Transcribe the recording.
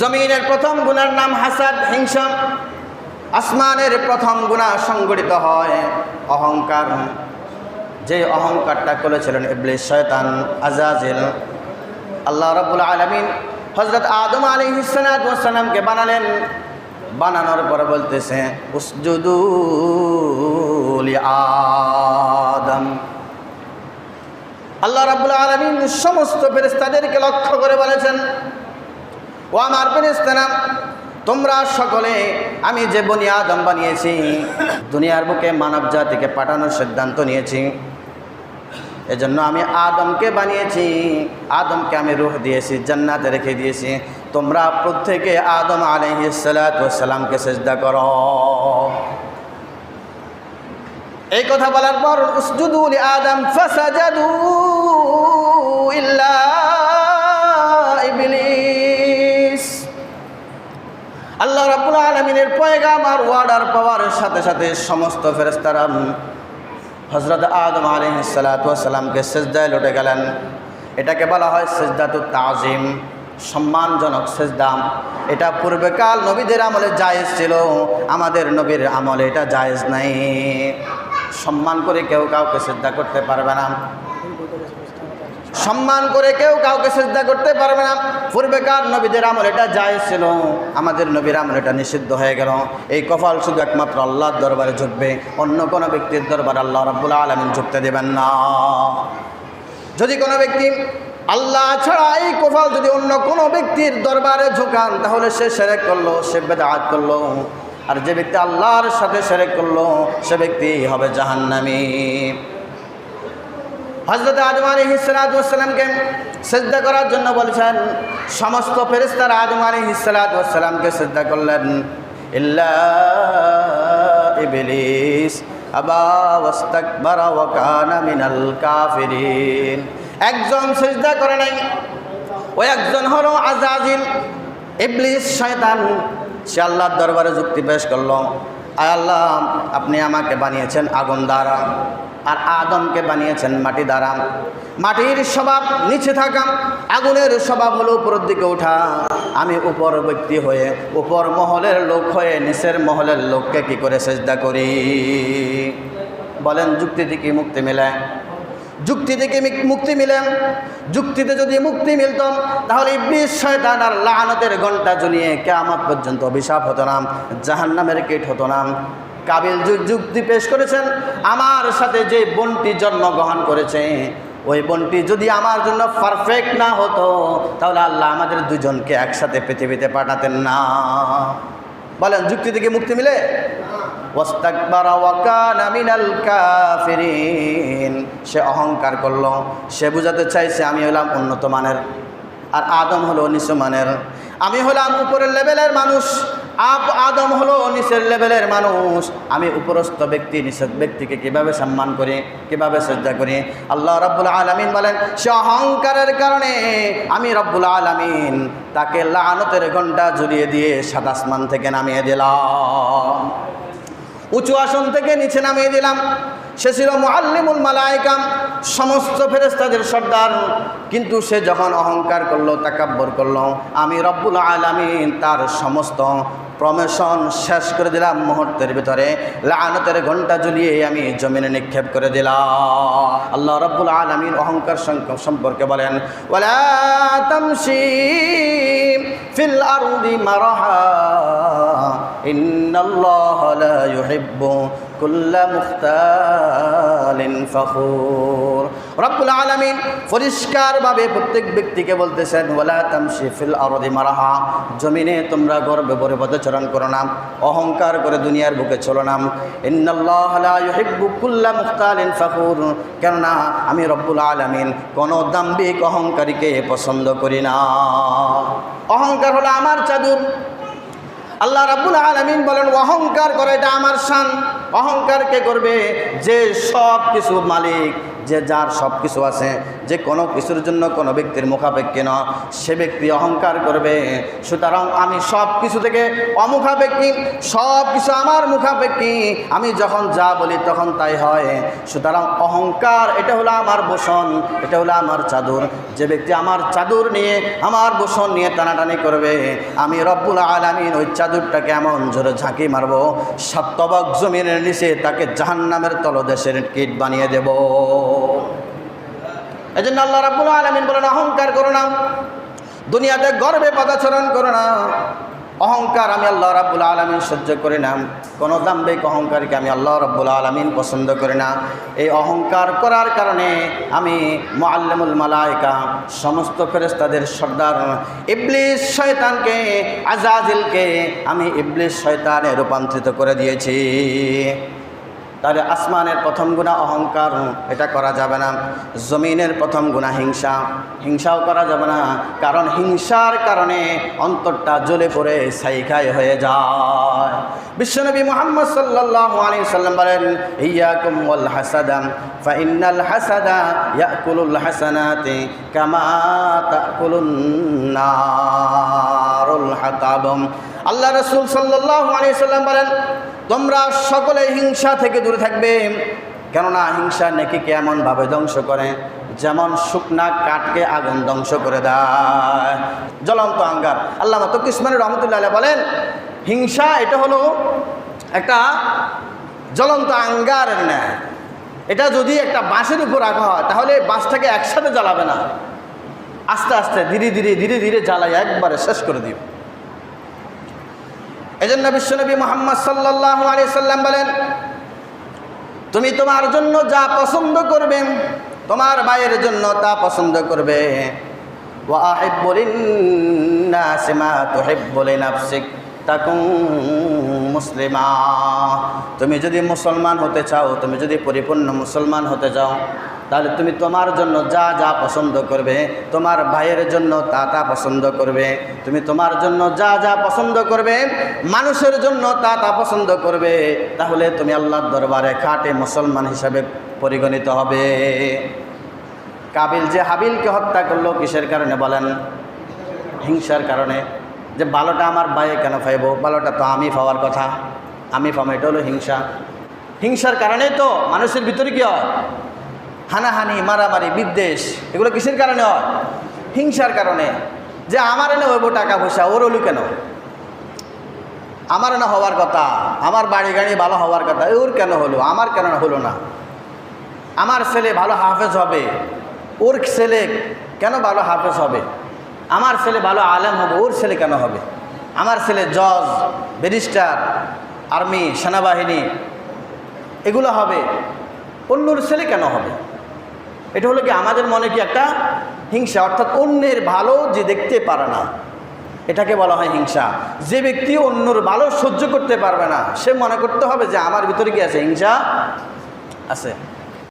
জমিনের প্রথম গুণার নাম হাসাদ, হিংসা। আসমানের প্রথম গুণা সংগঠিত হয় অহংকার। যে অহংকারটা করেছিলেন ইবলিস, শয়তান, আজাজিল। আল্লাহ রাব্বুল আলমিন হযরত আদম আলাইহিস সালামকে বানালেন। বানানোর পরে বলতেছে আদম। আল্লাহ রাব্বুল আলমিন সমস্ত ফেরেশতাদেরকে লক্ষ্য করে বলেছেন ও আমার ফেরেশতারা তোমরা সকলে, আমি যে বনি আদম বানিয়েছি, দুনিয়ার বুকে মানব জাতিকে পাঠানোর সিদ্ধান্ত নিয়েছি। এজন্য আমি আদমকে বানিয়েছি, আদমকে আমি রুহ দিয়েছি, জান্নাতে রেখে দিয়েছি। তোমরা প্রত্যেকে আদম আলহিসালামকে সেজদা করো। এই কথা বলার পর আদম ফাসাজাদু ইল্লা আল্লাহ রাব্বুল আলামিনের পয়গাম আর ওয়ার্ডার পাওয়ার সাথে সাথে সমস্ত ফেরেশতারা হজরত আদম আলহিসালামকে সেজদায় লুটে গেলেন। এটাকে বলা হয় সেজদাতু তাজিম, সম্মানজনক সেজদাম এটা পূর্বেকাল নবীদের আমলে জায়েজ ছিল, আমাদের নবীর আমলে এটা জায়েজ নাই। সম্মান করে কেউ কাউকে সেজদা করতে পারবে না। সম্মান করে কেউ কাউকে সেজদা করতে পারবে না। পূর্বেকার নবীদের আমল এটা যায় ছিল। আমাদের নবীর আমল এটা নিষিদ্ধ হয়ে গেল। এই কপাল শুধু একমাত্র আল্লাহর দরবারে ঝুঁকবে অন্য কোনো ব্যক্তির দরবারে আল্লাহ রাব্বুল আলমিন ঝুঁকতে দেবেন না। যদি কোনো ব্যক্তি আল্লাহ ছাড়া এই কপাল যদি অন্য কোনো ব্যক্তির দরবারে ঝুঁকান, তাহলে সে সেরেক করল, সে বেদাত করল। আর যে ব্যক্তি আল্লাহর সাথে সেরেক করল, সে ব্যক্তি হবে জাহান্নামী। হজরত আদম আলী হিসালাতামকে শ্রদ্ধা করার জন্য বলেছেন, সমস্ত ফেরিস্তার আদম আলী হিসালাতামকে শ্রদ্ধা করলেন। ইল্লা একজন সেজদা করে নাই ওই একজন হলো আজাজিল। ইবলিস শয়তান, সে আল্লাহর দরবারে যুক্তি পেশ করল। আল্লাহ, আপনি আমাকে বানিয়েছেন আগুন দ্বারা। আর আদমকে বানিয়েছেন মাটি দ্বারা। মাটির স্বভাব নিচে থাকা, আগুনের স্বভাব হলো উপরের দিকে ওঠা। আমি উপর ব্যক্তি হয়ে, উপর মহলের লোক হয়ে, নিচের মহলের লোককে কি করে চেষ্টা করি? বলেন, যুক্তি থেকে মুক্তি মেলে। যুক্তি থেকে মুক্তি মিলে। যুক্তিতে যদি মুক্তি মিলত, তাহলে ইবলিস, শয়তান আর লানতের ঘণ্টা জ্বলিয়ে কেয়ামত পর্যন্ত অভিশাপ হতো না, জাহান্নামের কীট হতো না। কাবিল যুক্তি পেশ করেছেন, আমার সাথে যে বোনটি জন্মগ্রহণ করেছে, ওই বোনটি যদি আমার জন্য পারফেক্ট না হতো, তাহলে আল্লাহ আমাদের দুজনকে একসাথে পৃথিবীতে পাঠাতেন না। বলেন, যুক্তি থেকে মুক্তি মিলে? সে অহংকার করল, সে বুঝাতে চাইছে, আমি হলাম উন্নত মানের। আর আদম হলো নিচু মানের। আমি হলাম উপরের লেভেলের মানুষ। আপ আদম হলো নিচের লেভেলের মানুষ। আমি উপরস্থ ব্যক্তি নিষেধ ব্যক্তিকে কীভাবে সম্মান করি, কীভাবে শ্রদ্ধা করি? আল্লাহ রব্বুল আলমিন বলেন, সে অহংকারের কারণে আমি রব্বুল আলমিন তাকে লানতের ঘণ্টা জুড়িয়ে দিয়ে সাদাসমান থেকে নামিয়ে দিলাম। উঁচু আসন থেকে নিচে নামিয়ে দিলাম। সে ছিল মুআল্লিমুল মালাইকাম সমস্ত ফেরেস্তাদের সর্দার। কিন্তু সে যখন অহংকার করল, তাকাব্বর করল, আমি রব্বুল আলামিন তার সমস্ত প্রমেশন শেষ করে দিলাম মুহূর্তের ভিতরে। লানতের ঘণ্টা জ্বলিয়ে আমি জমিনে নিক্ষেপ করে দিলাম। আল্লাহ রব্বুল আলামিন অহংকার সম্পর্কে বলেন ফিল আরদি মারহা, ইন্নাল্লাহ লা ইউহিব্বু কুল্লা মুখতালিন ফখুর। রব্বুল আলামিন পরিষ্কারভাবে প্রত্যেক ব্যক্তিকে বলতেছেন, ওয়ালা তামশি ফিল আরদি মারহা। জমিনে তোমরা গর্বে ভরে পদচরণ করো না, অহংকার করে দুনিয়ার বুকে চলো না। ইন্নাল্লাহ লা ইউহিব্বু কুল্লা মুখতালিন ফখুর। কেননা, আমি রব্বুল আলামিন কোনো দাম্ভিক অহংকারীকে পছন্দ করি না। অহংকার হলো আমার চাদুর। আল্লাহ রাব্বুল আলামিন বলেন, অহংকার করে এটা আমার শান। অহংকার কে করবে যে সব কিছু মালিক, যে যার সব কিছু আছে, যে কোনো কিছুর জন্য কোনো ব্যক্তির মুখাপেক্ষী নয়। সে ব্যক্তি অহংকার করবে, সুতরাং আমি সব কিছু থেকে অমুখাপেক্ষী সব কিছু আমার মুখাপেক্ষী, আমি যখন যা বলি তখন তাই হয়। সুতরাং অহংকার, এটা হলো আমার বসন, এটা হলো আমার চাদর। যে ব্যক্তি আমার চাদর নিয়ে, আমার বসন নিয়ে টানাটানি করবে, আমি রব্বুল আলমিন ওই চাদরটাকে এমন জোরে ঝাঁকি মারবো সপ্তবক জমিনের নিচে তাকে জাহান্নামের তলদেশের কিট বানিয়ে দেব। এই জন্য আল্লাহ রাবুল আলমিন বলেন, অহংকার করো না। দুনিয়াতে গর্বে পদাচরণ করো না। অহংকার আমি আল্লাহ রাব্বুল আলমিন সহ্য করি না। কোনো দাম্বিক অহংকারকে আমি আল্লাহ রাব্বুল আলমিন পছন্দ করি না। এই অহংকার করার কারণে আমি মোয়াল্লামুল মালায়কা, সমস্ত ফেরেস্তাদের সর্দার, ইবলিস শয়তানকে, আজাজিলকে আমি ইবলিস শয়তানে রূপান্তরিত করে দিয়েছি। তাহলে আসমানের প্রথম গুণা অহংকার, এটা করা যাবে না। জমিনের প্রথম গুণা হিংসা। হিংসাও করা যাবে না, কারণ হিংসার কারণে অন্তরটা জ্বলে পড়ে সাইখাই হয়ে যায়। বিশ্বনবী মোহাম্মদ সাল্লাহ আলী সাল্লাম বলেন, ইয়াকুম ওয়াল হাসাদাম ফাইনাল হাসাদা ইয়াকুলুল হাসানাতি কামা তাকুলুন হাতাবম। আল্লাহ রসুল সাল্লাহ আলী সাল্লাম বলেন তোমরা সকলে হিংসা থেকে দূরে থাকবে। কেননা হিংসা নেকিকে এমনভাবে ধ্বংস করে, যেমন শুকনা কাঠকে আগুন ধ্বংস করে দেয়। জ্বলন্ত আঙ্গার। আল্লাহ তকিসমানের রহমতুল্লাহ বলেন, হিংসা এটা হলো একটা জ্বলন্ত আঙ্গারের ন্যায়। এটা যদি একটা বাঁশের উপর রাখা হয়, তাহলে বাঁশটাকে একসাথে জ্বালাবে না। আস্তে আস্তে ধীরে ধীরে ধীরে ধীরে জ্বালাই একবারে শেষ করে দিবে। এজন্য বিশ্বনবী মোহাম্মদ সাল্লাহ আলি সাল্লাম বলেন, তুমি তোমার জন্য যা পছন্দ করবে, তোমার ভাইয়ের জন্য তা পছন্দ করবে। মুসলিমা। তুমি যদি মুসলমান হতে চাও, তুমি যদি পরিপূর্ণ মুসলমান হতে চাও তাহলে তুমি তোমার জন্য যা যা পছন্দ করবে, তোমার ভাইয়ের জন্য তা তা পছন্দ করবে। তুমি তোমার জন্য যা যা পছন্দ করবে, মানুষের জন্য তা তা পছন্দ করবে। তাহলে তুমি আল্লাহর দরবারে খাটে মুসলমান হিসাবে পরিগণিত হবে। কাবিল যে হাবিলকে হত্যা করল, কিসের কারণে বলেন? হিংসার কারণে। যে ভালোটা আমার ভাইয়ে কেন পাইব ভালোটা তো আমি পাওয়ার কথা। আমি পাবো এটা হলো হিংসা। হিংসার কারণেই তো মানুষের ভিতরে কী হয়? হানাহানি, মারামারি, বিদ্বেষ, এগুলো কিসের কারণে হয়? হিংসার কারণে। যে আমার এনে হইব টাকা পয়সা, ওর হলো কেন? আমার না হওয়ার কথা, আমার বাড়ি গাড়ি ভালো হওয়ার কথা, ওর কেন হলো? আমার কেন হলো না? আমার ছেলে ভালো হাফেজ হবে, ওর ছেলে কেন ভালো হাফেজ হবে? আমার ছেলে ভালো আলেম হবে, ওর ছেলে কেন হবে? আমার ছেলে জজ, ব্যারিস্টার, আর্মি, সেনাবাহিনী, এগুলো হবে। অন্যর ছেলে কেন হবে? এটা হলো কি আমাদের মনে কি একটা হিংসা? অর্থাৎ অন্যের ভালো যে দেখতে পারে না, এটাকে বলা হয় হিংসা। যে ব্যক্তি অন্যর ভালো সহ্য করতে পারবে না, সে মনে করতে হবে যে আমার ভিতরে কি আছে? হিংসা আছে।